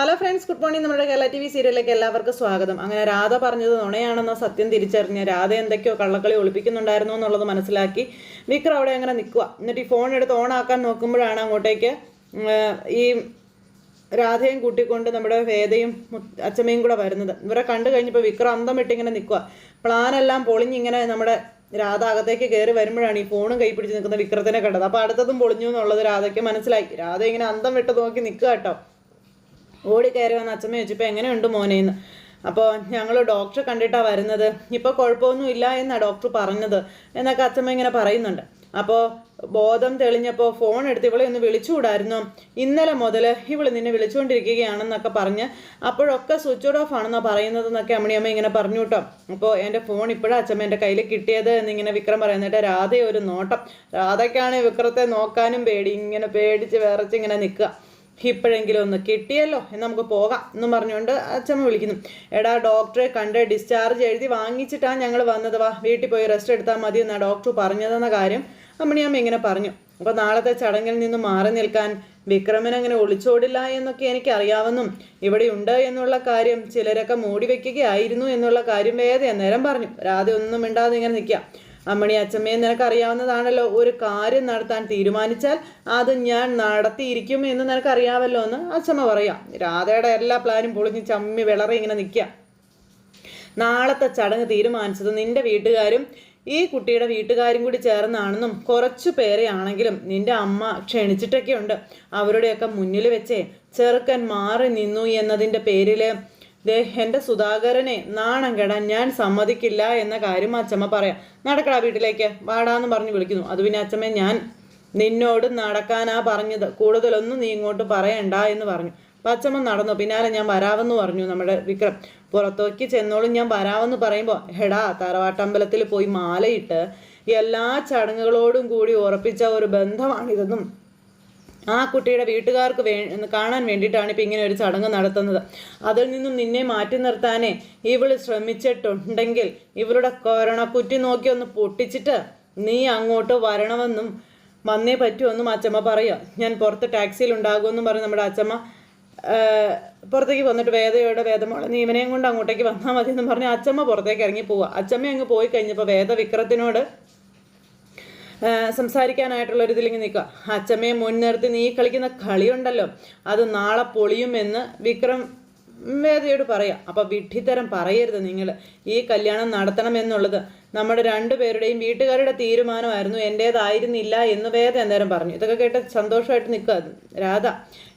Hello friends good morning നമ്മുടെ Kerala T V സീരിയലിലേക്ക് എല്ലാവർക്കും സ്വാഗതം. അങ്ങനെ രാധ പറഞ്ഞത് നുണയാണെന്ന സത്യം തിരിച്ചറിഞ്ഞ് രാധ എന്തൊക്കെയോ കള്ളക്കളി ഒളിപ്പിക്കുന്നുണ്ടായിരുന്നു എന്നുള്ളത് മനസ്സിലാക്കി വിക്രം അവിടെ അങ്ങനെ നിൽക്കുക എന്നിട്ട് ഈ ഫോൺ എടുത്ത് ഓൺ ആക്കാൻ നോക്കുമ്പോഴാണ് അങ്ങോട്ടേക്ക് ഈ രാധയും കൂട്ടിക്കൊണ്ട് നമ്മുടെ വേദയും അച്ഛമ്മയും കൂടെ വരുന്നത്. ഇവരെ കണ്ടു കഴിഞ്ഞപ്പോൾ വിക്രം അന്തം വിട്ടിങ്ങനെ നിൽക്കുക പ്ലാനെല്ലാം പൊളിഞ്ഞിങ്ങനെ നമ്മുടെ രാധ അകത്തേക്ക് കയറി വരുമ്പോഴാണ് ഈ ഫോണും കൈ പിടിച്ച് നിൽക്കുന്ന വിക്രത്തിനെ കണ്ടത്. അപ്പോൾ അടുത്തതും പൊളിഞ്ഞു എന്നുള്ളത് രാധയ്ക്ക് മനസ്സിലായി. രാധ ഇങ്ങനെ അന്തം വിട്ട് നോക്കി നിൽക്കുക കേട്ടോ. ഓടി കയറി വന്ന് അച്ഛമ്മ ചോദിച്ചപ്പോൾ എങ്ങനെയുണ്ട് മോനേന്ന് അപ്പോൾ ഞങ്ങൾ ഡോക്ടറെ കണ്ടിട്ടാണ് വരുന്നത്. ഇപ്പോൾ കുഴപ്പമൊന്നും ഇല്ല എന്നാണ് ഡോക്ടർ പറഞ്ഞത് എന്നൊക്കെ അച്ഛമ്മ ഇങ്ങനെ പറയുന്നുണ്ട്. അപ്പോൾ ബോധം തെളിഞ്ഞപ്പോൾ ഫോൺ എടുത്ത് ഇവളെ ഒന്ന് വിളിച്ചുകൂടായിരുന്നു? ഇന്നലെ മുതൽ ഇവൾ നിന്നെ വിളിച്ചുകൊണ്ടിരിക്കുകയാണെന്നൊക്കെ പറഞ്ഞ് അപ്പോഴൊക്കെ സ്വിച്ച് ഓഫ് ആണെന്നാണ് പറയുന്നത് എന്നൊക്കെ അമ്മണിയമ്മ ഇങ്ങനെ പറഞ്ഞു കേട്ടോ. അപ്പോൾ എന്റെ ഫോൺ ഇപ്പോഴാണ് അച്ഛമ്മ എന്റെ കയ്യിൽ കിട്ടിയത്? എന്നിങ്ങനെ വിക്രം പറയുന്നിട്ട് രാധ ഒരു നോട്ടം. രാധയ്ക്കാണ് വിക്രത്തെ നോക്കാനും പേടി. ഇങ്ങനെ പേടിച്ച് വിറച്ച് ഇങ്ങനെ നിൽക്കുക. ഇപ്പോഴെങ്കിലും ഒന്ന് കിട്ടിയല്ലോ എന്ന് നമുക്ക് പോകാം എന്നും പറഞ്ഞുകൊണ്ട് അച്ഛമ്മ വിളിക്കുന്നു. എടാ ഡോക്ടറെ കണ്ട് ഡിസ്ചാർജ് എഴുതി വാങ്ങിച്ചിട്ടാണ് ഞങ്ങൾ വന്നത്. വാ വീട്ടിൽ പോയി റെസ്റ്റ് എടുത്താൽ മതി എന്നാ ഡോക്ടർ പറഞ്ഞതെന്ന കാര്യം അമ്മണിയമ്മ ഇങ്ങനെ പറഞ്ഞു. അപ്പോൾ നാളത്തെ ചടങ്ങിൽ നിന്ന് മാറി നിൽക്കാൻ വിക്രമൻ അങ്ങനെ ഒളിച്ചോടില്ല എന്നൊക്കെ എനിക്ക് അറിയാവുന്നും ഇവിടെ ഉണ്ട് എന്നുള്ള കാര്യം ചിലരൊക്കെ മൂടി വെക്കുകയായിരുന്നു എന്നുള്ള കാര്യം വേദ നേരം പറഞ്ഞു. രാധ ഒന്നും മിണ്ടാതെ ഇങ്ങനെ നിൽക്കുക. അമ്മണി അച്ചമ്മയെ നിനക്കറിയാവുന്നതാണല്ലോ ഒരു കാര്യം നടത്താൻ തീരുമാനിച്ചാൽ അത് ഞാൻ നടത്തിയിരിക്കും എന്ന് നിനക്ക് അറിയാമല്ലോ എന്ന് അച്ചമ്മ പറയാം. രാധയുടെ എല്ലാ പ്ലാനും പൊളിഞ്ഞ് ചമ്മി വിളറി ഇങ്ങനെ നിൽക്കുക നാളത്തെ ചടങ്ങ് തീരുമാനിച്ചത് നിന്റെ വീട്ടുകാരും ഈ കുട്ടിയുടെ വീട്ടുകാരും കൂടി ചേർന്നാണെന്നും കുറച്ചു പേരെ ആണെങ്കിലും നിന്റെ അമ്മ ക്ഷണിച്ചിട്ടൊക്കെ ഉണ്ട് അവരുടെയൊക്കെ മുന്നിൽ വെച്ചേ ചെറുക്കൻ മാറി നിന്നു എന്നതിന്റെ പേരിൽ ദേ എന്റെ സുധാകരനെ നാണം കെടാൻ ഞാൻ സമ്മതിക്കില്ല എന്ന കാര്യം അച്ചമ്മ പറയാം. നടക്കടാ വീട്ടിലേക്ക്. വാടാന്ന് പറഞ്ഞ് വിളിക്കുന്നു. അത് പിന്നെ അച്ചമ്മ ഞാൻ നിന്നോട് നടക്കാനാ പറഞ്ഞത്. കൂടുതലൊന്നും നീ ഇങ്ങോട്ട് പറയണ്ട എന്ന് പറഞ്ഞു. അച്ചമ്മ നടന്നു. പിന്നാലെ ഞാൻ വരാവെന്ന് പറഞ്ഞു നമ്മുടെ വിക്രം. പുറത്തേക്ക് ചെന്നോളും ഞാൻ വരാവെന്ന് പറയുമ്പോൾ ഹെടാ തറവാട്ടമ്പലത്തിൽ പോയി മാലയിട്ട് എല്ലാ ചടങ്ങുകളോടും കൂടി ഉറപ്പിച്ച ഒരു ബന്ധമാണിതെന്നും ആ കുട്ടിയുടെ വീട്ടുകാർക്ക് വേ കാണാൻ വേണ്ടിയിട്ടാണ് ഇപ്പം ഇങ്ങനെ ഒരു ചടങ്ങ് നടത്തുന്നത്. അതിൽ നിന്നും നിന്നെ മാറ്റി നിർത്താനേ ഇവൾ ശ്രമിച്ചിട്ടുണ്ടെങ്കിൽ ഇവളുടെ കൊരണക്കുറ്റി നോക്കി ഒന്ന് പൊട്ടിച്ചിട്ട് നീ അങ്ങോട്ട് വരണമെന്നും വന്നേ പറ്റുമെന്നും അച്ചമ്മ പറയുക. ഞാൻ പുറത്ത് ടാക്സിയിൽ ഉണ്ടാകുമെന്നും പറഞ്ഞ് നമ്മുടെ അച്ചമ്മ പുറത്തേക്ക് വന്നിട്ട് വേദയോടെ വേദമോളെ നീ ഇവനെയും കൊണ്ട് അങ്ങോട്ടേക്ക് വന്നാൽ മതി എന്ന് പറഞ്ഞ് അച്ചമ്മ പുറത്തേക്ക് ഇറങ്ങി പോവുക അച്ചമ്മ അങ്ങ് പോയി കഴിഞ്ഞപ്പോൾ വേദ വിക്രത്തിനോട് സംസാരിക്കാനായിട്ടുള്ള ഒരു ഇതിലിങ്ങനെ നിൽക്കുക. അച്ഛമ്മയെ മുൻനിർത്തി നീ കളിക്കുന്ന കളിയുണ്ടല്ലോ. അത് നാളെ പൊളിയുമെന്ന് വിക്രം വേദയോട് പറയാം. അപ്പം വിഡ്ഢിത്തരം പറയരുത് നിങ്ങൾ. ഈ കല്യാണം നടത്തണം എന്നുള്ളത് നമ്മുടെ രണ്ടുപേരുടെയും വീട്ടുകാരുടെ തീരുമാനമായിരുന്നു. എന്റേതായിരുന്നില്ല എന്ന് വേദ അന്നേരം പറഞ്ഞു. ഇതൊക്കെ കേട്ട് സന്തോഷമായിട്ട് നിൽക്കുക. രാധ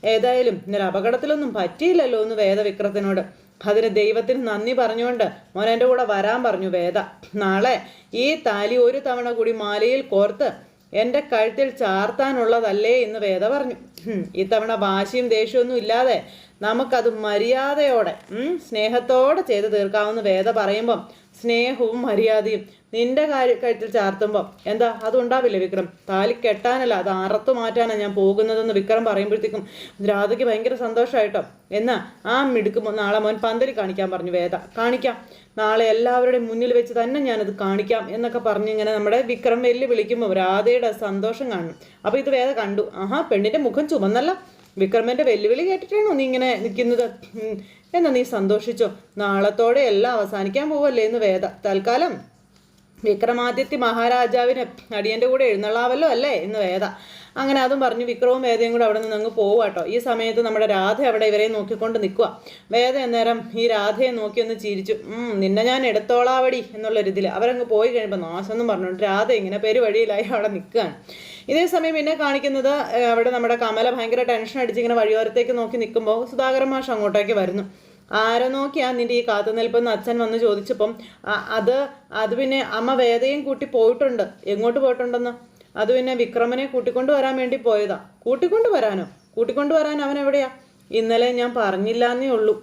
ഏതായാലും ഇന്നലെ അപകടത്തിലൊന്നും പറ്റിയില്ലല്ലോ എന്ന് വേദ വിക്രത്തിനോട് അതിന് ദൈവത്തിന് നന്ദി പറഞ്ഞുകൊണ്ട് മോൻ എന്റെ കൂടെ വരാൻ പറഞ്ഞു വേദ. നാളെ ഈ താലി ഒരു തവണ കൂടി മാലയിൽ കോർത്ത് എന്റെ കഴുത്തിൽ ചാർത്താനുള്ളതല്ലേ എന്ന് വേദ പറഞ്ഞു. ഇത്തവണ വാശിയും ദേഷ്യമൊന്നും ഇല്ലാതെ നമുക്കത് മര്യാദയോടെ സ്നേഹത്തോടെ ചെയ്ത് തീർക്കാമെന്ന് വേദ പറയുമ്പം സ്നേഹവും മര്യാദയും നിന്റെ കാര്യ കഴുത്തിൽ ചാർത്തുമ്പോൾ എന്താ? അതുണ്ടാവില്ലേ വിക്രം? താലി കെട്ടാനല്ല അത് അറത്തു മാറ്റാനാണ് ഞാൻ പോകുന്നതെന്ന് വിക്രം പറയുമ്പോഴത്തേക്കും രാധയ്ക്ക് ഭയങ്കര സന്തോഷമായിട്ടോ എന്നാ ആ മിടുക്കുമ്പോൾ നാളെ മോൻ പന്തലി കാണിക്കാൻ പറഞ്ഞു വേദ. കാണിക്കാം. നാളെ എല്ലാവരുടെയും മുന്നിൽ വെച്ച് തന്നെ ഞാനത് കാണിക്കാം എന്നൊക്കെ പറഞ്ഞ് ഇങ്ങനെ നമ്മുടെ വിക്രം വെല്ലു വിളിക്കുമ്പോൾ രാധയുടെ സന്തോഷം കാണും. അപ്പോൾ ഇത് വേദ കണ്ടു. ആഹാ പെണ്ണിന്റെ മുഖം ചുമന്നല്ല. വിക്രമന്റെ വെല്ലുവിളി കേട്ടിട്ടാണോ നീ ഇങ്ങനെ നിൽക്കുന്നത്. എന്നാ നീ സന്തോഷിച്ചോ? നാളത്തോടെ എല്ലാം അവസാനിക്കാൻ പോവല്ലേ എന്ന് വേദ. തൽക്കാലം വിക്രമാദിത്യ മഹാരാജാവിന് അടിയന്റെ കൂടെ എഴുന്നള്ളാവല്ലോ അല്ലേ എന്ന് വേദ. അങ്ങനെ അതും പറഞ്ഞു വിക്രവും വേദയും കൂടെ അവിടെ നിന്ന് അങ്ങ് പോവാട്ടോ ഈ സമയത്ത് നമ്മുടെ രാധ അവിടെ ഇവരെ നോക്കിക്കൊണ്ട് നിൽക്കുക. വേദ അന്നേരം ഈ രാധയെ നോക്കി ഒന്ന് ചിരിച്ചു. നിന്നെ ഞാൻ എടുത്തോളാവടി എന്നുള്ളൊരിതിൽ അവരങ്ങ് പോയി കഴിയുമ്പോൾ നാശം എന്നും പറഞ്ഞുകൊണ്ട് രാധ ഇങ്ങനെ പേര് പെരുവഴിയിലായി അവിടെ നിൽക്കുകയാണ്. ഇതേ സമയം പിന്നെ കാണിക്കുന്നത് അവിടെ നമ്മുടെ കമല ഭയങ്കര ടെൻഷൻ അടിച്ച് ഇങ്ങനെ വഴിയോരത്തേക്ക് നോക്കി നിൽക്കുമ്പോൾ സുധാകരൻ മാഷ് അങ്ങോട്ടേക്ക് വരുന്നു. ആരെ നോക്കിയാ നിന്റെ ഈ കാത്തുനിൽപ്പെന്ന് അച്ഛൻ വന്ന് ചോദിച്ചപ്പം അത് അത് പിന്നെ അമ്മ വേദയും കൂട്ടി പോയിട്ടുണ്ട്. എങ്ങോട്ട് പോയിട്ടുണ്ടെന്ന്? അത് പിന്നെ വിക്രമനെ കൂട്ടിക്കൊണ്ട് വരാൻ വേണ്ടി പോയതാ. കൂട്ടിക്കൊണ്ട് വരാനോ? കൂട്ടിക്കൊണ്ട് വരാൻ അവൻ എവിടെയാ? ഇന്നലെ ഞാൻ പറഞ്ഞില്ലാന്നേ ഉള്ളൂ.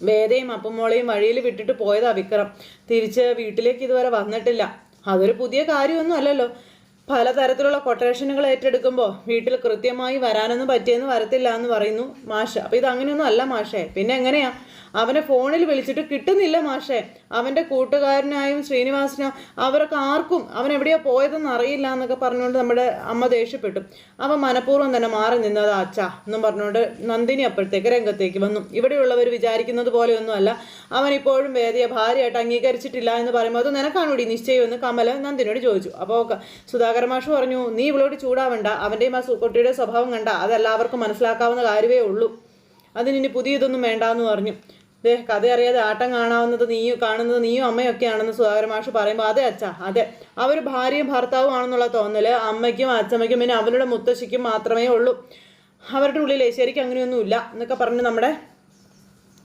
വേദയും അപ്പുമോളെയും വഴിയിൽ വിട്ടിട്ട് പോയതാ വിക്രം. തിരിച്ച് വീട്ടിലേക്ക് ഇതുവരെ വന്നിട്ടില്ല. അതൊരു പുതിയ കാര്യമൊന്നും അല്ലല്ലോ. പലതരത്തിലുള്ള കൊട്ടേഷനുകൾ ഏറ്റെടുക്കുമ്പോൾ വീട്ടിൽ കൃത്യമായി വരാനൊന്നും പറ്റിയെന്ന് വരത്തില്ല എന്ന് പറയുന്നു മാഷ്. അപ്പോൾ ഇത് അങ്ങനെയൊന്നും അല്ല മാഷേ. പിന്നെ എങ്ങനെയാ? അവനെ ഫോണിൽ വിളിച്ചിട്ട് കിട്ടുന്നില്ല മാഷേ. അവന്റെ കൂട്ടുകാരനായും ശ്രീനിവാസനും അവരൊക്കെ ആർക്കും അവൻ എവിടെയോ പോയതെന്ന് അറിയില്ല എന്നൊക്കെ പറഞ്ഞുകൊണ്ട് നമ്മുടെ അമ്മ ദേഷ്യപ്പെട്ടു. അവൻ മനഃപൂർവം തന്നെ മാറി നിന്നത് അച്ഛ എന്നും പറഞ്ഞുകൊണ്ട് നന്ദിനി അപ്പോഴത്തേക്ക് രംഗത്തേക്ക് വന്നു. ഇവിടെയുള്ളവർ വിചാരിക്കുന്നത് പോലെയൊന്നുമല്ല. അവൻ ഇപ്പോഴും വേദിയെ ഭാര്യയായിട്ട് അംഗീകരിച്ചിട്ടില്ല എന്ന് പറയുമ്പോൾ അത് നിനക്കാണോടി നിശ്ചയമെന്ന് കമല നന്ദിനോട് ചോദിച്ചു. അപ്പോൾ സുധാകര മാഷ് പറഞ്ഞു നീ ഇവളോട് ചൂടാവണ്ട. അവന്റെയും ആ കുട്ടിയുടെ സ്വഭാവം കണ്ട അതെല്ലാവർക്കും മനസ്സിലാക്കാവുന്ന കാര്യമേ ഉള്ളൂ. അതിനി പുതിയതൊന്നും വേണ്ടാന്ന് പറഞ്ഞു. ദേ കഥ അറിയാതെ ആട്ടം കാണാവുന്നത് നീയും കാണുന്നത് നീയും അമ്മയൊക്കെയാണെന്ന് സുധാകര മാഷ് പറയുമ്പോൾ അതെ അച്ഛ അതെ. അവർ ഭാര്യയും ഭർത്താവും ആണെന്നുള്ള തോന്നൽ അമ്മയ്ക്കും അച്ഛമ്മയ്ക്കും പിന്നെ അവരുടെ മുത്തശ്ശിക്കും മാത്രമേ ഉള്ളൂ. അവരുടെ ഉള്ളിലേ ശരിക്കും അങ്ങനെയൊന്നുമില്ല എന്നൊക്കെ പറഞ്ഞ് നമ്മുടെ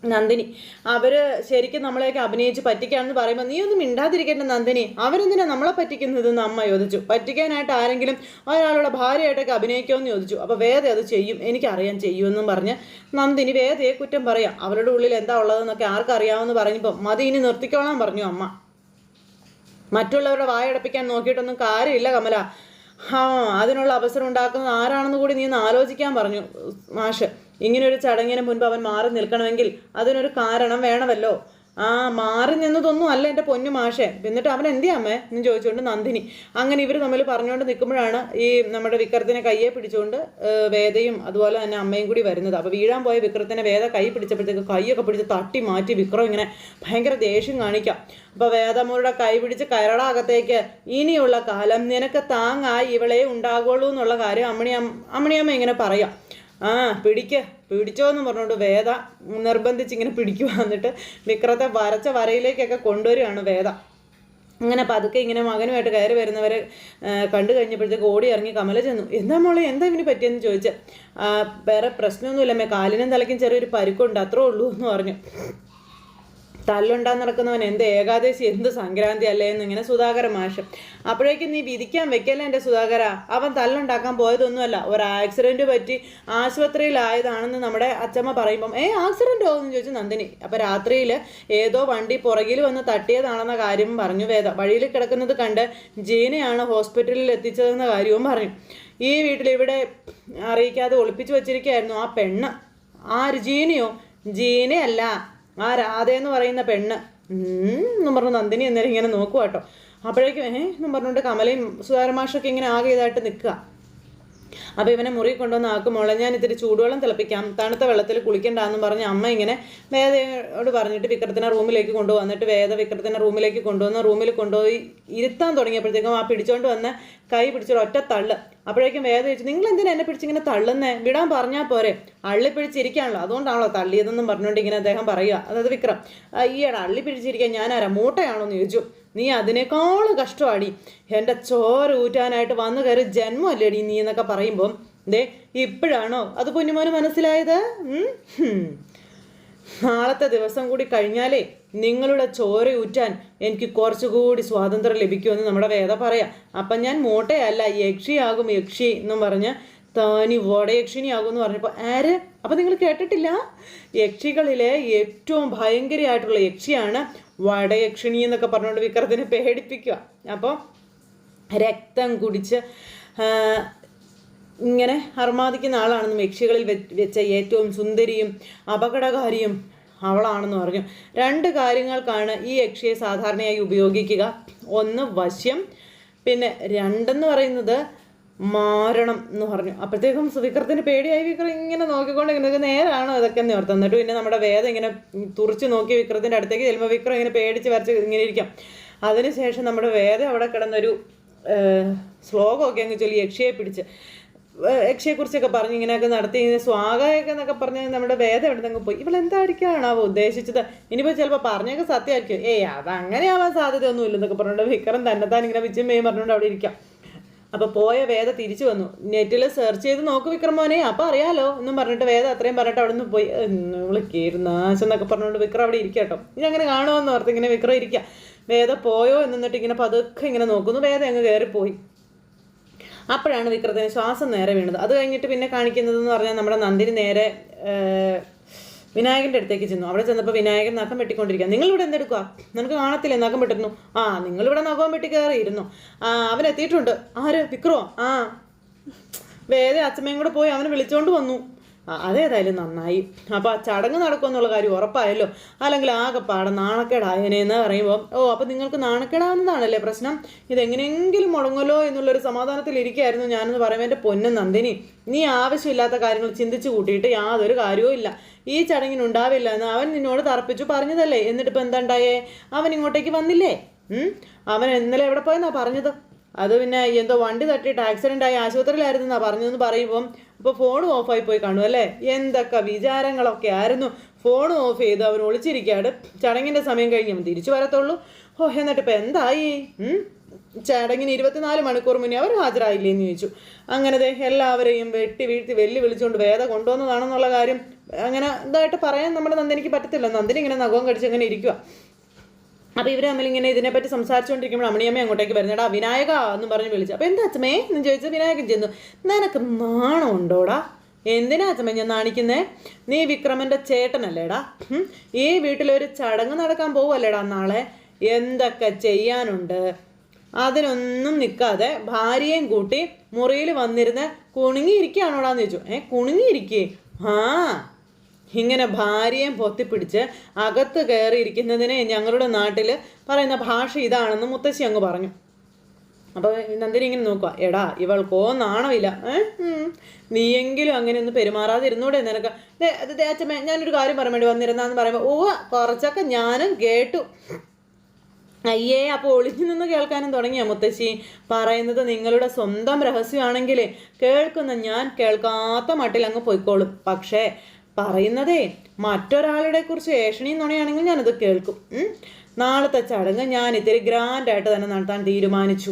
നന്ദിനി. അവർ ശരിക്കും നമ്മളെയൊക്കെ അഭിനയിച്ച് പറ്റിക്കാണെന്ന് പറയുമ്പോൾ നീ ഒന്നും മിണ്ടാതിരിക്കേണ്ട നന്ദിനി. അവരെന്തിനാ നമ്മളെ പറ്റിക്കുന്നതെന്ന് അമ്മ ചോദിച്ചു. പറ്റിക്കാനായിട്ട് ആരെങ്കിലും ഒരാളുടെ ഭാര്യയായിട്ടൊക്കെ അഭിനയിക്കുമെന്ന് ചോദിച്ചു. അപ്പോൾ വേദ അത് ചെയ്യും എനിക്കറിയാൻ ചെയ്യുമെന്നും പറഞ്ഞ് നന്ദിനി വേദയെ കുറ്റം പറയാം. അവരുടെ ഉള്ളിൽ എന്താ ഉള്ളതെന്നൊക്കെ ആർക്കറിയാമെന്ന് പറഞ്ഞപ്പോൾ മതി ഇനി നിർത്തിക്കോളാൻ പറഞ്ഞു അമ്മ. മറ്റുള്ളവരുടെ വായടപ്പിക്കാൻ നോക്കിയിട്ടൊന്നും കാര്യമില്ല കമല. ആ അതിനുള്ള അവസരം ഉണ്ടാക്കുന്നത് ആരാണെന്ന് കൂടി നീ ഒന്ന് ആലോചിക്കാൻ പറഞ്ഞു മാഷ്. ഇങ്ങനൊരു ചടങ്ങിന് മുൻപ് അവൻ മാറി നിൽക്കണമെങ്കിൽ അതിനൊരു കാരണം വേണമല്ലോ. ആ മാറി നിന്നതൊന്നും അല്ല എന്റെ പൊന്നു മാഷെ. എന്നിട്ട് അവൻ എന്തിയാ അമ്മേ? എന്ന് ചോദിച്ചുകൊണ്ട് നന്ദിനി. അങ്ങനെ ഇവർ തമ്മിൽ പറഞ്ഞുകൊണ്ട് നിൽക്കുമ്പോഴാണ് ഈ നമ്മുടെ വിക്രത്തിനെ കയ്യെ പിടിച്ചുകൊണ്ട് വേദയും അതുപോലെ തന്നെ അമ്മയും കൂടി വരുന്നത്. അപ്പോൾ വീഴാൻ പോയ വിക്രത്തിനെ വേദ കൈ പിടിച്ചപ്പോഴത്തേക്ക് കൈയൊക്കെ പിടിച്ച് തട്ടി മാറ്റി വിക്രം ഇങ്ങനെ ഭയങ്കര ദേഷ്യം കാണിക്കാം. അപ്പോൾ വേദമ്മയുടെ കൈ പിടിച്ച് കരളാകത്തേക്ക് ഇനിയുള്ള കാലം നിനക്ക് താങ്ങായി ഇവളെ ഉണ്ടാകുള്ളൂ എന്നുള്ള കാര്യം അമ്മണിയമ്മ അമ്മണിയമ്മ ഇങ്ങനെ പറയാം. ആ പിടിക്ക്. പിടിച്ചോ എന്ന് പറഞ്ഞുകൊണ്ട് വേദ നിർബന്ധിച്ച് ഇങ്ങനെ പിടിക്കുക എന്നിട്ട് വിക്രത്തെ വരച്ച വരയിലേക്കൊക്കെ കൊണ്ടുവരികയാണ് വേദ. അങ്ങനെ പതുക്കെ ഇങ്ങനെ മകനുമായിട്ട് കയറി വരുന്നവരെ കണ്ടു കഴിഞ്ഞപ്പോഴത്തേക്ക് ഓടി ഇറങ്ങി കമല ചെന്നു. എന്താ മോളെ എന്താ ഇവന് പറ്റിയെന്ന് ചോദിച്ച്? വേറെ പ്രശ്നമൊന്നുമില്ല മേ കാലിനും തലയ്ക്കും ചെറിയൊരു പരുക്കുണ്ട് അത്രേ ഉള്ളൂ എന്ന് പറഞ്ഞു. തല്ലുണ്ടാൻ നടക്കുന്നവൻ എന്ത് ഏകാദശി എന്ത് സംക്രാന്തി അല്ലേ എന്ന് ഇങ്ങനെ സുധാകര മാഷം. അപ്പോഴേക്കും നീ വിധിക്കാൻ വെക്കല്ലേ എന്റെ സുധാകര? അവൻ തല്ലുണ്ടാക്കാൻ പോയതൊന്നുമല്ല. ഒരു ആക്സിഡന്റ് പറ്റി ആശുപത്രിയിലായതാണെന്ന് നമ്മുടെ അച്ചമ്മ പറയുമ്പം ഏ ആക്സിഡന്റോ എന്ന് ചോദിച്ചു നന്ദിനി. അപ്പൊ രാത്രിയിൽ ഏതോ വണ്ടി പുറകിൽ വന്ന് തട്ടിയതാണെന്ന കാര്യം പറഞ്ഞു വേദ. വഴിയിൽ കിടക്കുന്നത് കണ്ട് ജീനയാണ് ഹോസ്പിറ്റലിൽ എത്തിച്ചതെന്ന കാര്യവും പറഞ്ഞു. ഈ വീട്ടിൽ ഇവിടെ അറിയിക്കാതെ ഒളിപ്പിച്ചു വച്ചിരിക്കുകയായിരുന്നു ആ പെണ്ണ്. ആര് ജീനയോ? ജീനയല്ല. ആ രാധ എന്ന് പറയുന്ന പെണ്ണ്. എന്നും പറഞ്ഞു നന്ദിനി എന്നേരം ഇങ്ങനെ നോക്കുക കേട്ടോ അപ്പോഴേക്കും ഏഹ് എന്നും പറഞ്ഞുകൊണ്ട് കമലയും സുധാരമാഷൊക്കെ ഇങ്ങനെ ആകെ ഇതായിട്ട് നിൽക്കുക. അപ്പോൾ ഇവനെ മുറി കൊണ്ടുവന്ന് ആക്കും മോളെ ഞാൻ ഇത്തിരി ചൂടുവെള്ളം തിളപ്പിക്കാം. തണുത്ത വെള്ളത്തിൽ കുളിക്കണ്ടെന്ന് പറഞ്ഞ് അമ്മ ഇങ്ങനെ വേദയോട് പറഞ്ഞിട്ട് വിക്രത്തിനെ റൂമിലേക്ക് കൊണ്ടുവന്നിട്ട് വേദ വിക്രത്തിനെ റൂമിലേക്ക് കൊണ്ടുവന്ന് റൂമിൽ കൊണ്ടുപോയി ഇരുത്താൻ തുടങ്ങിയപ്പോഴത്തേക്കും ആ പിടിച്ചോണ്ട് വന്ന് കൈ പിടിച്ചൊരു ഒറ്റ തള്ള്. അപ്പോഴേക്കും വേദ ചോദിച്ചു നിങ്ങൾ എന്തിനാ എന്നെ പിടിച്ചിങ്ങനെ തള്ളുന്നേ? വിടാൻ പറഞ്ഞാൽ പോരെ. അള്ളി പിടിച്ചിരിക്കാണല്ലോ. അതുകൊണ്ടാണല്ലോ തള്ളിയതെന്നും പറഞ്ഞുകൊണ്ട് ഇങ്ങനെ അദ്ദേഹം പറയുക. അതായത് വിക്രം ഈയിടെ അള്ളി പിടിച്ചിരിക്കാൻ ഞാനാരാ മൂട്ടയാണോ എന്ന് ചോദിച്ചു. നീ അതിനേക്കാളും കഷ്ടമാടി. എന്റെ ചോര ഊറ്റാനായിട്ട് വന്നു കയറി ജന്മമല്ലേടി നീ എന്നൊക്കെ പറയുമ്പം. ദേ ഇപ്പോഴാണോ അത് കുഞ്ഞുമോന് മനസ്സിലായത്? നാളത്തെ ദിവസം കൂടി കഴിഞ്ഞാലേ നിങ്ങളുടെ ചോര ഊറ്റാൻ എനിക്ക് കുറച്ചുകൂടി സ്വാതന്ത്ര്യം ലഭിക്കുമെന്ന് നമ്മുടെ വേദ പറയാം. അപ്പം ഞാൻ മോട്ടയല്ല യക്ഷിയാകും യക്ഷി എന്നും പറഞ്ഞ് താനി വടയക്ഷിണിയാകും എന്ന് പറഞ്ഞപ്പോൾ ആര്? അപ്പം നിങ്ങൾ കേട്ടിട്ടില്ല? യക്ഷികളിലെ ഏറ്റവും ഭയങ്കരമായിട്ടുള്ള യക്ഷിയാണ് വടയക്ഷിണി എന്നൊക്കെ പറഞ്ഞുകൊണ്ട് വിക്രത്തിനെ പേടിപ്പിക്കുക. അപ്പോൾ രക്തം കുടിച്ച് ഇങ്ങനെ അർമാദിക്കുന്ന ആളാണെന്നും യക്ഷികളിൽ വെച്ച ഏറ്റവും സുന്ദരിയും അപകടകാരിയും അവളാണെന്ന് പറഞ്ഞു രണ്ട് കാര്യങ്ങൾക്കാണ് ഈ യക്ഷിയെ സാധാരണയായി ഉപയോഗിക്കുക. ഒന്ന് വശ്യം പിന്നെ രണ്ടെന്ന് പറയുന്നത് മാരണം എന്ന് പറഞ്ഞു. അപ്പോഴത്തേക്കും വിക്രത്തിന് പേടിയായി. വിക്രം ഇങ്ങനെ നോക്കിക്കൊണ്ട് ഇങ്ങനെ നേരാണോ ഇതൊക്കെ എന്ന് ഓർത്ത്. എന്നിട്ട് പിന്നെ നമ്മുടെ വേദം ഇങ്ങനെ തുറച്ച് നോക്കി വിക്രത്തിന്റെ അടുത്തേക്ക് ചെല്ലുമ്പോൾ വിക്രം ഇങ്ങനെ പേടിച്ച് വരച്ച് ഇങ്ങനെ ഇരിക്കാം. അതിനുശേഷം നമ്മുടെ വേദം അവിടെ കിടന്നൊരു ശ്ലോകമൊക്കെ അങ്ങ് ചൊല്ലി യക്ഷയെ പിടിച്ച്. യക്ഷയെക്കുറിച്ചൊക്കെ പറഞ്ഞ് ഇങ്ങനെയൊക്കെ നടത്തി ഇങ്ങനെ സ്വാഗതമൊക്കെ എന്നൊക്കെ പറഞ്ഞ് നമ്മുടെ വേദം എവിടെ നിന്ന് പോയി. ഇവളെന്തായിരിക്കാണാവോ ഉദ്ദേശിച്ചത്? ഇനിയിപ്പോൾ ചിലപ്പോൾ പറഞ്ഞൊക്കെ സത്യമായിരിക്കും. ഏയ് അത് അങ്ങനെ ആവാൻ സാധ്യതയൊന്നും ഇല്ലെന്നൊക്കെ പറഞ്ഞുകൊണ്ട് വിക്രം തന്നെത്താൻ ഇങ്ങനെ വിജയം മെയ്യും പറഞ്ഞുകൊണ്ട് അവിടെ ഇരിക്കാം. അപ്പോൾ പോയ വേദ തിരിച്ചു വന്നു. നെറ്റിൽ സെർച്ച് ചെയ്ത് നോക്ക് വിക്രമോനെ. അപ്പോൾ അറിയാലോ എന്നും പറഞ്ഞിട്ട് വേദ അത്രയും പറഞ്ഞിട്ട് അവിടെ നിന്ന് പോയി വിളിക്കായിരുന്നു എന്നൊക്കെ പറഞ്ഞുകൊണ്ട് വിക്രം അവിടെ ഇരിക്കുക കേട്ടോ ഇനി അങ്ങനെ കാണുമെന്ന് ഓർത്ത് ഇങ്ങനെ വിക്രം ഇരിക്കുക വേദ പോയോ എന്നിട്ട് ഇങ്ങനെ പതുക്കെ ഇങ്ങനെ നോക്കുന്നു. വേദ അങ്ങ് കയറിപ്പോയി അപ്പോഴാണ് വിക്രത്തിന് ശ്വാസം നേരെ വീണത്. അത് കഴിഞ്ഞിട്ട് പിന്നെ കാണിക്കുന്നതെന്ന് പറഞ്ഞാൽ നമ്മുടെ നന്ദിനി നേരെ വിനായകന്റെ അടുത്തേക്ക് ചെന്നു. അവിടെ ചെന്നപ്പോൾ വിനായകൻ നഖം വെട്ടിക്കൊണ്ടിരിക്കുക നിങ്ങളിവിടെ എന്തെടുക്കുക നിനക്ക് കാണത്തില്ലേ? നഖം വെട്ടുന്നു. ആ നിങ്ങളിവിടെ നഖവും വെട്ടി കയറിയിരുന്നു. ആ അവൻ എത്തിയിട്ടുണ്ട്. ആര്? വിക്രോ ആ. വേദ അച്ഛമ്മയും കൂടെ പോയി അവനെ വിളിച്ചോണ്ട് വന്നു. അതേതായാലും നന്നായി. അപ്പോൾ ആ ചടങ്ങ് നടക്കുമെന്നുള്ള കാര്യം ഉറപ്പായല്ലോ? അല്ലെങ്കിൽ ആകെ പാടെ നാണക്കേടായനെന്ന് പറയുമ്പോൾ ഓ അപ്പോൾ നിങ്ങൾക്ക് നാണക്കേടാവുന്നതാണല്ലേ പ്രശ്നം? ഇതെങ്ങനെയെങ്കിലും മുടങ്ങലോ എന്നുള്ളൊരു സമാധാനത്തിൽ ഇരിക്കുകയായിരുന്നു ഞാനെന്ന് പറയുമ്പോൾ എന്റെ പൊന്നും നന്ദിനി. നീ ആവശ്യമില്ലാത്ത കാര്യങ്ങൾ ചിന്തിച്ചു കൂട്ടിയിട്ട് യാതൊരു കാര്യവും ഇല്ല. ഈ ചടങ്ങിനുണ്ടാവില്ല എന്ന് അവൻ നിന്നോട് തറപ്പിച്ചു പറഞ്ഞതല്ലേ? എന്നിട്ട് ഇപ്പം എന്തണ്ടായേ അവൻ ഇങ്ങോട്ടേക്ക് വന്നില്ലേ? അവൻ ഇന്നലെ എവിടെ പോയെന്നാ പറഞ്ഞത്? അത് പിന്നെ എന്തോ വണ്ടി തട്ടിയിട്ട് ആക്സിഡന്റ് ആയി ആശുപത്രിയിലായിരുന്നു എന്നാ പറഞ്ഞതെന്ന് പറയുമ്പം അപ്പോൾ ഓഫ് ഓഫായി പോയി കാണും അല്ലേ? എന്തൊക്കെ വിചാരങ്ങളൊക്കെ ആയിരുന്നു. ഫോൺ ഓഫ് ചെയ്ത് അവൻ ഒളിച്ചിരിക്കാട് ചടങ്ങിന്റെ സമയം കഴിഞ്ഞ് അവൻ തിരിച്ചു വരത്തുള്ളൂ. ഓ എന്നിട്ട് ഇപ്പം എന്തായി? ചടങ്ങിന് ഇരുപത്തിനാല് മണിക്കൂർ മുന്നേ അവർ ഹാജരായില്ലേ എന്ന് ചോദിച്ചു. അങ്ങനെ എല്ലാവരെയും വെട്ടി വീഴ്ത്തി വെല്ലു വിളിച്ചുകൊണ്ട് വേദ കൊണ്ടുവന്നതാണെന്നുള്ള കാര്യം അങ്ങനെ ഇതായിട്ട് പറയാൻ നമ്മുടെ നന്ദിനിക്ക് പറ്റത്തില്ല. നന്ദിനി ഇങ്ങനെ നഖവും കടിച്ച് അങ്ങനെ ഇരിക്കുക അപ്പോൾ ഇവർ തമ്മിൽ ഇങ്ങനെ ഇതിനെപ്പറ്റി സംസാരിച്ചുകൊണ്ടിരിക്കുമ്പോൾ അമ്മണിയമ്മ അങ്ങോട്ടേക്ക് വരുന്നേടാ വിനായക എന്ന് പറഞ്ഞ് വിളിച്ചു. അപ്പോൾ എന്താ അച്ഛമേ എന്ന് ചോദിച്ചാൽ വിനായകൻ ചെന്നു നിനക്ക് നാണമുണ്ടോടാ? എന്തിനാ അച്ഛമ്മ ഞാൻ നാണിക്കുന്നേ? നീ വിക്രമന്റെ ചേട്ടനല്ലേടാ? ഈ വീട്ടിലൊരു ചടങ്ങ് നടക്കാൻ പോവല്ലേടാ നാളെ? എന്തൊക്കെ ചെയ്യാനുണ്ട്? അതിനൊന്നും നിൽക്കാതെ ഭാര്യയും കൂട്ടി മുറിയിൽ വന്നിരുന്ന് കുണുങ്ങിയിരിക്കുകയാണോടാന്ന് ചോദിച്ചു. ഏ കുണുങ്ങിയിരിക്കേ? ആ ഇങ്ങനെ ഭാര്യയും പൊത്തിപ്പിടിച്ച് അകത്ത് കയറിയിരിക്കുന്നതിനെ ഞങ്ങളുടെ നാട്ടിൽ പറയുന്ന ഭാഷ ഇതാണെന്ന് മുത്തശ്ശി അങ്ങ് പറഞ്ഞു. അപ്പോൾ നന്ദിനി ഇങ്ങനെ നോക്കുക എടാ ഇവൾക്കോ നാണമില്ല. നീയെങ്കിലും അങ്ങനെ ഒന്ന് പെരുമാറാതിരുന്നൂടെ നിനക്ക്. അച്ഛമ്മേ ഞാനൊരു കാര്യം പറയാൻ വേണ്ടി വന്നിരുന്നാന്ന് പറയുമ്പോൾ ഓ കുറച്ചൊക്കെ ഞാനും കേട്ടു. അയ്യേ അപ്പോൾ ഒളിഞ്ഞു നിന്ന് കേൾക്കാനും തുടങ്ങിയ മുത്തശ്ശി? പറയുന്നത് നിങ്ങളുടെ സ്വന്തം രഹസ്യമാണെങ്കിലേ കേൾക്കുന്ന ഞാൻ കേൾക്കാത്ത മട്ടിൽ അങ്ങ് പോയിക്കോളും. പക്ഷേ പറയുന്നതേ മറ്റൊരാളുടെ കുറിച്ച് ഏഷണി നുണയാണെങ്കിൽ ഞാനത് കേൾക്കും. നാളത്തെ ചടങ്ങ് ഞാൻ ഇത്തിരി ഗ്രാൻഡായിട്ട് തന്നെ നടത്താൻ തീരുമാനിച്ചു.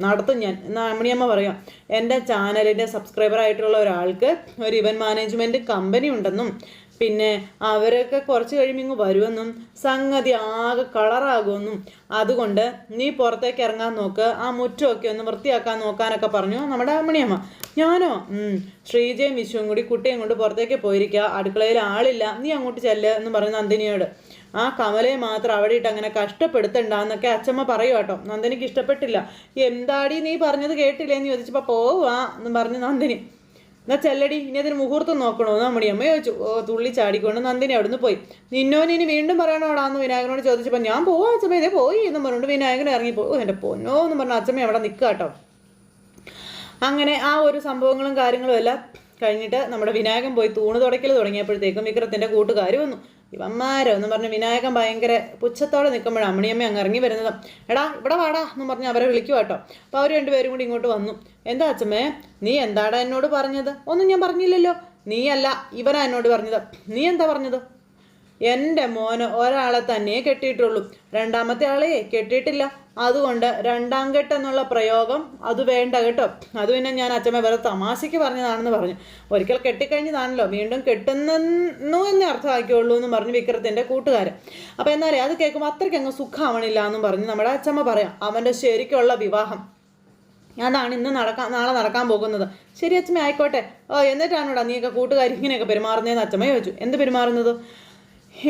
നടത്തും ഞാൻ. അമ്മണിയമ്മ പറയാം എന്റെ ചാനലിന്റെ സബ്സ്ക്രൈബർ ആയിട്ടുള്ള ഒരാൾക്ക് ഒരു ഇവന്റ് മാനേജ്മെന്റ് കമ്പനി ഉണ്ടെന്നും പിന്നെ അവരൊക്കെ കുറച്ച് കഴിയുമ്പോൾ ഇങ്ങ് വരുമെന്നും സംഗതി ആകെ കളറാകുമെന്നും. അതുകൊണ്ട് നീ പുറത്തേക്ക് ഇറങ്ങാൻ നോക്ക് ആ മുറ്റമൊക്കെ ഒന്ന് വൃത്തിയാക്കാൻ നോക്കാനൊക്കെ പറഞ്ഞു നമ്മുടെ അമ്മണിയമ്മ. ഞാനോ. ശ്രീജയും വിശ്വവും കൂടി കുട്ടിയും കൊണ്ട് പുറത്തേക്ക് പോയിരിക്കുക അടുക്കളയിൽ ആളില്ല. നീ അങ്ങോട്ട് ചെല്ല എന്ന് പറഞ്ഞു നന്ദിനിയോട്. ആ കമലയെ മാത്രം അവിടെ ഇട്ട് അങ്ങനെ കഷ്ടപ്പെടുത്തണ്ടെന്നൊക്കെ അച്ഛമ്മ പറയൂ കേട്ടോ. നന്ദിനിക്ക് ഇഷ്ടപ്പെട്ടില്ല. എന്താടി നീ പറഞ്ഞത് കേട്ടില്ലേ എന്ന് ചോദിച്ചപ്പോൾ പോവാ എന്ന് പറഞ്ഞു നന്ദിനി. എന്നാ ചെല്ലടി ഇനി അതിന് മുഹൂർത്തം നോക്കണോ? എന്ന് അമ്മണിയമ്മ ചോദിച്ചു. ഓ തുള്ളി ചാടിക്കൊണ്ട് നന്ദിനി അവിടുന്ന് പോയി. നിന്നോന് ഇനി വീണ്ടും പറയണോടാന്ന് വിനായകനോട് ചോദിച്ചപ്പോൾ ഞാൻ പോവാ അച്ഛമ്മ ഇതേ പോയി എന്ന് പറഞ്ഞുകൊണ്ട് വിനായകൻ ഇറങ്ങി ഓ എന്റെ പൊന്നോ എന്ന് പറഞ്ഞ അച്ഛമ്മ അവിടെ നിൽക്കുക കേട്ടോ അങ്ങനെ ആ ഒരു സംഭവങ്ങളും കാര്യങ്ങളും എല്ലാം കഴിഞ്ഞിട്ട് നമ്മുടെ വിനായകൻ പോയി തൂണ് തുടയ്ക്കൽ തുടങ്ങിയപ്പോഴത്തേക്കും വിക്രത്തിന്റെ കൂട്ടുകാർ വന്നു. ഇവന്മാരോ എന്ന് പറഞ്ഞ് വിനായകൻ ഭയങ്കര പുച്ഛത്തോടെ നിൽക്കുമ്പോഴാണ് അമ്മണിയമ്മ അങ്ങ് ഇറങ്ങി വരുന്നത്. എടാ ഇവിടെ വാടാ എന്ന് പറഞ്ഞ് അവരെ വിളിക്കുക കേട്ടോ. അപ്പോൾ അവർ രണ്ടുപേരും കൂടി ഇങ്ങോട്ട് വന്നു. എന്താ അച്ഛമ്മേ നീ എന്താടാ എന്നോട് പറഞ്ഞത്? ഒന്നും ഞാൻ പറഞ്ഞില്ലല്ലോ. നീയല്ല ഇവനാ എന്നോട് പറഞ്ഞത്. നീ എന്താ പറഞ്ഞത്? എന്റെ മോന് ഒരാളെ തന്നെ കെട്ടിയിട്ടുള്ളൂ. രണ്ടാമത്തെ ആളെ കെട്ടിയിട്ടില്ല. അതുകൊണ്ട് രണ്ടാം കെട്ട് എന്നുള്ള പ്രയോഗം അത് വേണ്ട കേട്ടോ. അത് പിന്നെ ഞാൻ അച്ഛമ്മ വേറെ തമാശയ്ക്ക് പറഞ്ഞതാണെന്ന് പറഞ്ഞു. ഒരിക്കൽ കെട്ടിക്കഴിഞ്ഞതാണല്ലോ. വീണ്ടും കെട്ടുന്നു എന്നേ അർത്ഥമാക്കിയുള്ളൂ എന്ന് പറഞ്ഞു വിക്രത്തിന്റെ കൂട്ടുകാരൻ. അപ്പോൾ എന്നാലേ അത് കേൾക്കുമ്പോൾ അത്രയ്ക്ക് അങ്ങ് സുഖമാവണില്ല എന്നും പറഞ്ഞ് നമ്മുടെ അച്ഛമ്മ പറയാം അവന്റെ ശരിക്കുള്ള വിവാഹം. അതാണ് ഇന്ന് നടക്കാൻ നാളെ നടക്കാൻ പോകുന്നത്. ശരി അച്ഛമ്മ ആയിക്കോട്ടെ. ഓ എന്നിട്ടാണോടാ നീയൊക്കെ കൂട്ടുകാരി ഇങ്ങനെയൊക്കെ പെരുമാറുന്നതെന്ന് അച്ഛമ്മ ചോദിച്ചു. എന്ത് പെരുമാറുന്നത്?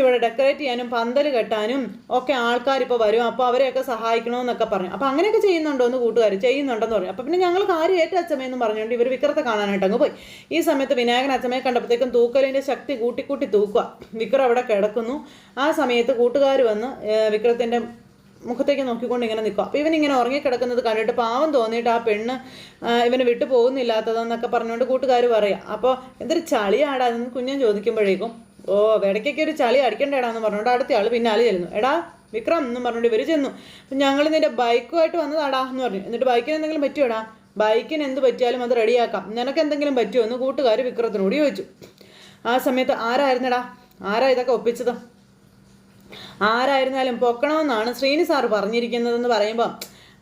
ഇവിടെ ഡെക്കറേറ്റ് ചെയ്യാനും പന്തൽ കെട്ടാനും ഒക്കെ ആൾക്കാർ ഇപ്പോൾ വരും. അപ്പോൾ അവരെയൊക്കെ സഹായിക്കണമെന്നൊക്കെ പറഞ്ഞു. അപ്പോൾ അങ്ങനെയൊക്കെ ചെയ്യുന്നുണ്ടോ എന്ന് കൂട്ടുകാർ ചെയ്യുന്നുണ്ടെന്ന് പറഞ്ഞു. അപ്പോൾ പിന്നെ ഞങ്ങൾ കാര്യം ഏറ്റ അച്ഛമ്മയെന്ന് പറഞ്ഞുകൊണ്ട് ഇവർ വിക്രത്തെ കാണാനായിട്ട് അങ്ങ് പോയി. ഈ സമയത്ത് വിനായകൻ അച്ഛമ്മയെ കണ്ടപ്പോഴത്തേക്കും തൂക്കലിന്റെ ശക്തി കൂട്ടി കൂട്ടി തൂക്കുക. വിക്രം അവിടെ കിടക്കുന്നു. ആ സമയത്ത് കൂട്ടുകാർ വന്ന് വിക്രത്തിന്റെ മുഖത്തേക്ക് നോക്കിക്കൊണ്ട് ഇങ്ങനെ നിൽക്കുക. അപ്പോൾ ഇവൻ ഇങ്ങനെ ഉറങ്ങിക്കിടക്കുന്നത് കണ്ടിട്ട് പാവം തോന്നിയിട്ട് ആ പെണ്ണ് ഇവനെ വിട്ടു പോകുന്നില്ലാത്തതെന്നൊക്കെ പറഞ്ഞുകൊണ്ട് കൂട്ടുകാർ പറയാം അപ്പോൾ എന്തൊരു ചളിയാടാ എന്ന് കുഞ്ഞൻ ചോദിക്കുമ്പോഴേക്കും ഓ വെടക്കൊക്കെ ഒരു ചളി അടിക്കണ്ടേടാന്ന് പറഞ്ഞുകൊണ്ട് അടുത്ത ആൾ പിന്നാലെ ചെല്ലുന്നു. എടാ വിക്രം എന്നും പറഞ്ഞുകൊണ്ട് ഇവർ ചെന്നു. അപ്പം ഞങ്ങൾ നിന്റെ ബൈക്കുമായിട്ട് വന്നതാടാ എന്ന് പറഞ്ഞു. എന്നിട്ട് ബൈക്കിന് എന്തെങ്കിലും പറ്റുമോടാ ബൈക്കിന് എന്ത് പറ്റിയാലും അത് റെഡിയാക്കാം. നിനക്ക് എന്തെങ്കിലും പറ്റുമോ എന്ന് കൂട്ടുകാർ വിക്രത്തിനോട് ചോദിച്ചു. ആ സമയത്ത് ആരായിരുന്നടാ? ആരാ ഇതൊക്കെ ഒപ്പിച്ചത്? ആരായിരുന്നാലും പൊക്കണമെന്നാണ് ശ്രീനി സാർ പറഞ്ഞിരിക്കുന്നതെന്ന് പറയുമ്പോൾ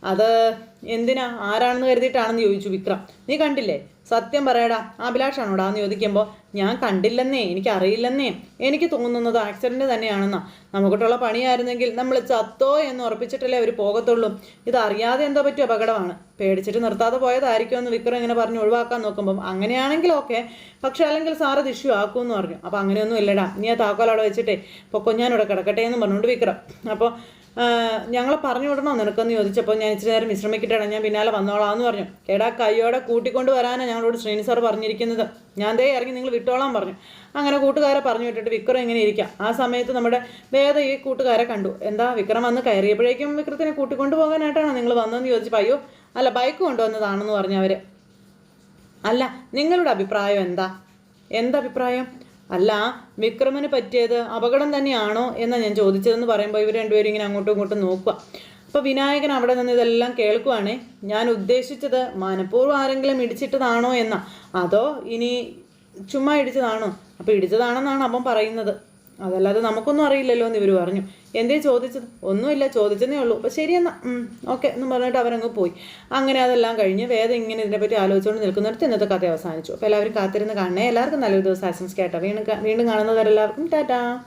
അത് എന്തിനാ? ആരാണെന്ന് കരുതിയിട്ടാണെന്ന് ചോദിച്ചു വിക്രം. നീ കണ്ടില്ലേ? സത്യം പറയടാ അഭിലാഷാണോടാ എന്ന് ചോദിക്കുമ്പോൾ ഞാൻ കണ്ടില്ലെന്നേ എനിക്കറിയില്ലെന്നേ എനിക്ക് തോന്നുന്നത് ആക്സിഡന്റ് തന്നെയാണെന്നാ. നമുക്കിട്ടുള്ള പണിയായിരുന്നെങ്കിൽ നമ്മൾ ചത്തോ എന്ന് ഉറപ്പിച്ചിട്ടല്ലേ അവർ പോകത്തുള്ളൂ. ഇതറിയാതെ എന്തോ പറ്റിയ അപകടമാണ്. പേടിച്ചിട്ട് നിർത്താതെ പോയതായിരിക്കുമെന്ന് വിക്രം ഇങ്ങനെ പറഞ്ഞ് ഒഴിവാക്കാൻ നോക്കുമ്പം അങ്ങനെയാണെങ്കിൽ ഓക്കെ പക്ഷെ അല്ലെങ്കിൽ സാർ അത് ഇഷ്യൂ ആക്കുമെന്ന് പറഞ്ഞു. അപ്പോൾ അങ്ങനെയൊന്നും ഇല്ലടാ നീ ആ താക്കോൽ അവിടെ വെച്ചിട്ടേ ഇപ്പോൾ ഞാനിവിടെ കിടക്കട്ടെ എന്ന് പറഞ്ഞുകൊണ്ട് വിക്രം. അപ്പോൾ ഞങ്ങളെ പറഞ്ഞു വിടണോ നിനക്കെന്ന് ചോദിച്ചപ്പോൾ ഞാൻ ഇച്ചിരി നേരം വിശ്രമിക്കട്ടെ ഞാൻ പിന്നാലെ വന്നോളാം എന്ന് പറഞ്ഞു. എടാ കയ്യോടെ കൂട്ടിക്കൊണ്ട് വരാനാണ് ഞങ്ങളോട് ശ്രീനി സാർ പറഞ്ഞിരിക്കുന്നത്. ഞാൻ ദേ ഇറങ്ങി നിങ്ങൾ വിട്ടോളാൻ പറഞ്ഞു. അങ്ങനെ കൂട്ടുകാരെ പറഞ്ഞു വിട്ടിട്ട് വിക്രം ഇങ്ങനെ ഇരിക്കാം. ആ സമയത്ത് നമ്മുടെ വേദ ഈ കൂട്ടുകാരെ കണ്ടു. എന്താ വിക്രം വന്ന് കയറിയപ്പോഴേക്കും വിക്രത്തിനെ കൂട്ടിക്കൊണ്ടു പോകാനായിട്ടാണോ നിങ്ങൾ വന്നതെന്ന് ചോദിച്ചപ്പോൾ അയ്യോ അല്ല ബൈക്ക് കൊണ്ടുവന്നതാണെന്ന് പറഞ്ഞു അല്ല നിങ്ങളുടെ അഭിപ്രായം എന്താ? എന്തഭിപ്രായം അല്ല വിക്രമിന് പറ്റിയത് അപകടം തന്നെയാണോ? എന്നാണ് ഞാൻ ചോദിച്ചതെന്ന് പറയുമ്പോൾ ഇവർ രണ്ടുപേരും ഇങ്ങനെ അങ്ങോട്ടും ഇങ്ങോട്ടും നോക്കുക അപ്പോൾ വിനായകൻ അവിടെ നിന്ന് ഇതെല്ലാം കേൾക്കുവാണേ. ഞാൻ ഉദ്ദേശിച്ചത് മനഃപൂർവം ആരെങ്കിലും ഇടിച്ചിട്ടതാണോ എന്ന. അതോ ഇനി ചുമ്മാ ഇടിച്ചതാണോ? അപ്പോൾ ഇടിച്ചതാണെന്നാണ് അവൻ പറയുന്നത്. അതല്ലാതെ നമുക്കൊന്നും അറിയില്ലല്ലോ എന്ന് ഇവർ പറഞ്ഞു. എന്തേ ചോദിച്ചത്? ഒന്നുമില്ല ചോദിച്ചതേ ഉള്ളൂ. അപ്പോൾ ശരിയെന്നാ ഓക്കെ എന്ന് പറഞ്ഞിട്ട് അവരങ്ങ് പോയി. അങ്ങനെ അതെല്ലാം കഴിഞ്ഞ് വേദം ഇങ്ങനെ ഇതിനെപ്പറ്റി ആലോചിച്ചുകൊണ്ട് നിൽക്കുന്നിടത്ത് ഇന്നത്തെ കഥ അവസാനിച്ചു. അപ്പോൾ എല്ലാവരും കാത്തിരുന്ന് കാണണേ. എല്ലാവർക്കും നല്ലൊരു ദിവസം ആശംസിക്കാട്ടോ. വീണ്ടും വീണ്ടും കാണുന്നവരെല്ലാവർക്കും ടാറ്റാ.